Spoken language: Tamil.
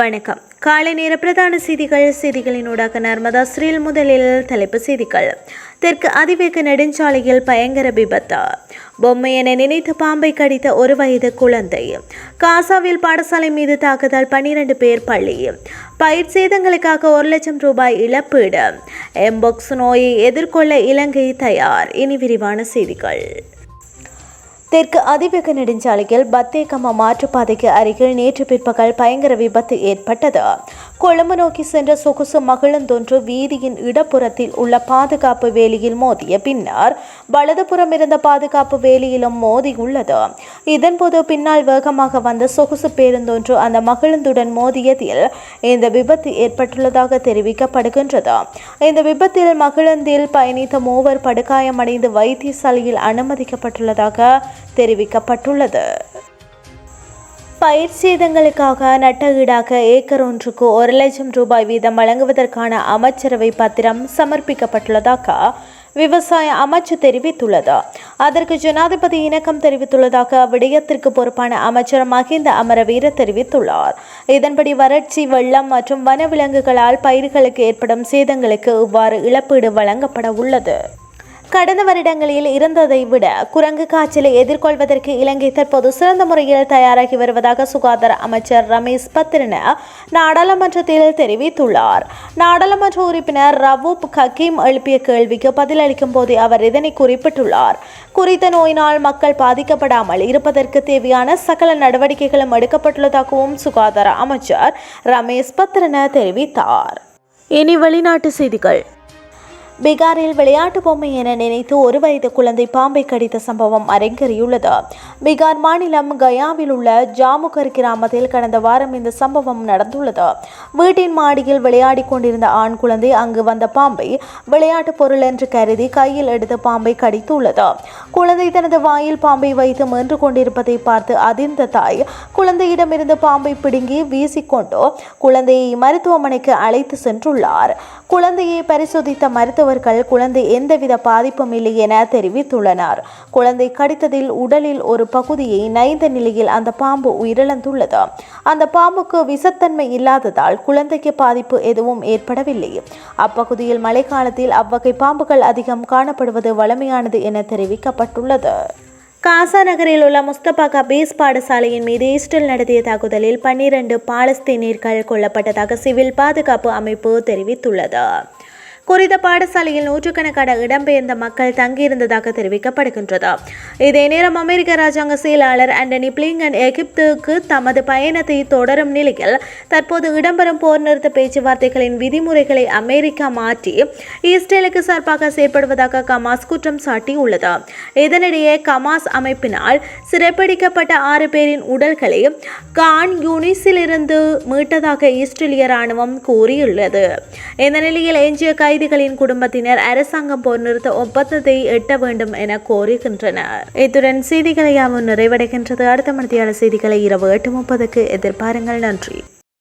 வணக்கம். காலை நேர பிரதான செய்திகள் செய்திகளினூடாக நர்மதா ஸ்ரீல் முதலில் தலைப்பு செய்திகள். தெற்கு அதிவேக நெடுஞ்சாலையில் பயங்கர விபத்து. பொம்மை என நினைத்து பாம்பை கடித்த ஒரு வயது குழந்தை. காசாவில் பாடசாலை மீது தாக்குதல் பன்னிரண்டு பேர் பள்ளி பயிர் சேதங்களுக்காக ஒரு லட்சம் ரூபாய் இழப்பீடு. எம்போக்ஸ் நோயை எதிர்கொள்ள இலங்கை தயார். இனி விரிவான செய்திகள். தெற்கு அதிவேக நெடுஞ்சாலையில் பத்தேகம மாற்றுப்பாதைக்கு அருகில் நேற்று பிற்பகல் பயங்கர விபத்து ஏற்பட்டது. கொழும்பு நோக்கி சென்ற சொகுசு மகிழந்தொன்று வீதியின் இடப்புறத்தில் உள்ள பாதுகாப்பு வேலியில் மோதிய பின்னர் வலதுபுறம் இருந்த பாதுகாப்பு வேலியிலும் மோதி உள்ளது. இதன்போது பின்னால் வேகமாக வந்த சொகுசு பேருந்தொன்று அந்த மகிழுந்துடன் மோதியதில் இந்த விபத்து ஏற்பட்டுள்ளதாக தெரிவிக்கப்படுகின்றது. இந்த விபத்தில் மகிழந்தில் பயணித்த மூவர் படுகாயமடைந்து வைத்தியசாலையில் அனுமதிக்கப்பட்டுள்ளதாக தெரிவிக்கப்பட்டுள்ளது. பயிர் சேதங்களுக்காக நட்ட ஈடாக ஏக்கர் ஒன்றுக்கு ஒரு லட்சம் ரூபாய் வீதம் வழங்குவதற்கான அமைச்சரவை பத்திரம் சமர்ப்பிக்கப்பட்டுள்ளதாக விவசாய அமைச்சு தெரிவித்துள்ளது. அதற்கு ஜனாதிபதி இணக்கம் தெரிவித்துள்ளதாக விடயத்திற்கு பொறுப்பான அமைச்சர் மஹிந்த அமரவீர தெரிவித்துள்ளார். இதன்படி வறட்சி வெள்ளம் மற்றும் வனவிலங்குகளால் பயிர்களுக்கு ஏற்படும் சேதங்களுக்கு இவ்வாறு இழப்பீடு வழங்கப்பட உள்ளது. கடந்த வருடங்களில் இருந்ததை விட குரங்கு காய்ச்சலை எதிர்கொள்வதற்கு இலங்கை தற்போது சிறந்த முறையில் தயாராகி வருவதாக சுகாதார அமைச்சர் ரமேஷ் பத்ரின நாடாளுமன்றத்தில் தெரிவித்துள்ளார். நாடாளுமன்ற உறுப்பினர் ரவூப் ஹக்கீம் எழுப்பிய கேள்விக்கு பதிலளிக்கும் போது அவர் இதனை குறிப்பிட்டுள்ளார். குறித்த நோயினால் மக்கள் பாதிக்கப்படாமல் இருப்பதற்கு தேவையான சகல நடவடிக்கைகளும் எடுக்கப்பட்டுள்ளதாகவும் சுகாதார அமைச்சர் ரமேஷ் பத்ரின தெரிவித்தார். இனி வெளிநாட்டு செய்திகள். பீகாரில் விளையாட்டு பொம்மை என நினைத்து ஒரு வயது குழந்தை பாம்பை கடித்த சம்பவம் அரங்கேறியுள்ளது. பீகார் மாநிலம் கயாவில் உள்ள ஜாமுகர் கிராமத்தில் கடந்த வாரம் இந்த சம்பவம் நடந்துள்ளது. வீட்டின் மாடியில் விளையாடி கொண்டிருந்த ஆண் குழந்தை அங்கு வந்த பாம்பை விளையாட்டு பொருள் என்று கருதி கையில் எடுத்து பாம்பை கடித்துள்ளது. குழந்தை தனது வாயில் பாம்பை வைத்து மென்று கொண்டிருப்பதை பார்த்து அதிர்ந்த தாய் குழந்தையிடமிருந்து பாம்பை பிடுங்கி வீசிக்கொண்டு குழந்தையை மருத்துவமனைக்கு அழைத்து சென்றுள்ளார். குழந்தையை பரிசோதித்த மருத்துவர்கள் குழந்தை எந்தவித பாதிப்பும் இல்லை என தெரிவித்துள்ளனர். குழந்தை கடித்ததில் உடலில் ஒரு பகுதியை நைந்த நிலையில் அந்த பாம்பு உயிரிழந்துள்ளது. அந்த பாம்புக்கு விஷத்தன்மை இல்லாததால் குழந்தைக்கு பாதிப்பு எதுவும் ஏற்படவில்லை. அப்பகுதியில் மழைக்காலத்தில் அவ்வகை பாம்புகள் அதிகம் காணப்படுவது வழமையானது என கூறப்பட்டுள்ளது காசா நகரில் உள்ள முஸ்தபா கபீஸ் பாடசாலையின் மீது ஈஸ்டர் நடத்திய தாக்குதலில் பன்னிரண்டு பாலஸ்தீனியர்கள் கொல்லப்பட்டதாக சிவில் பாதுகாப்பு அமைப்பு தெரிவித்துள்ளது. குறித்த பாடசாலையில் நூற்றுக்கணக்கான இடம்பெயர்ந்த மக்கள் தங்கியிருந்ததாக தெரிவிக்கப்படுகின்றது. இதே நேரம் அமெரிக்க ராஜாங்க செயலாளர் ஆண்டனி பிளிங்கன் எகிப்துக்கு தமது பயணத்தை தொடரும் நிலையில் தற்போது இடம்பெறும் போர் நிறுத்த பேச்சுவார்த்தைகளின் விதிமுறைகளை அமெரிக்கா மாற்றி இஸ்ரேலுக்கு சார்பாக செயற்படுவதாக கமாஸ் குற்றம் சாட்டியுள்ளது. இதனிடையே கமாஸ் அமைப்பினால் சிறைப்பிடிக்கப்பட்ட ஆறு பேரின் உடல்களை கான் யூனிஸிலிருந்து மீட்டதாக இஸ்ரேலிய ராணுவம் கூறியுள்ளது. இந்த நிலையில் எஞ்சிய கைதிகளின் குடும்பத்தினர் அரசாங்கம் போர் நிறுத்த ஒப்பந்தத்தை எட்ட வேண்டும் என கோருகின்றனர். இத்துடன் செய்திகளை யாவும் நிறைவடைகின்றது. அடுத்த மணித்தியால செய்திகளை இரவு எட்டு முப்பதுக்கு எதிர்பாருங்கள். நன்றி.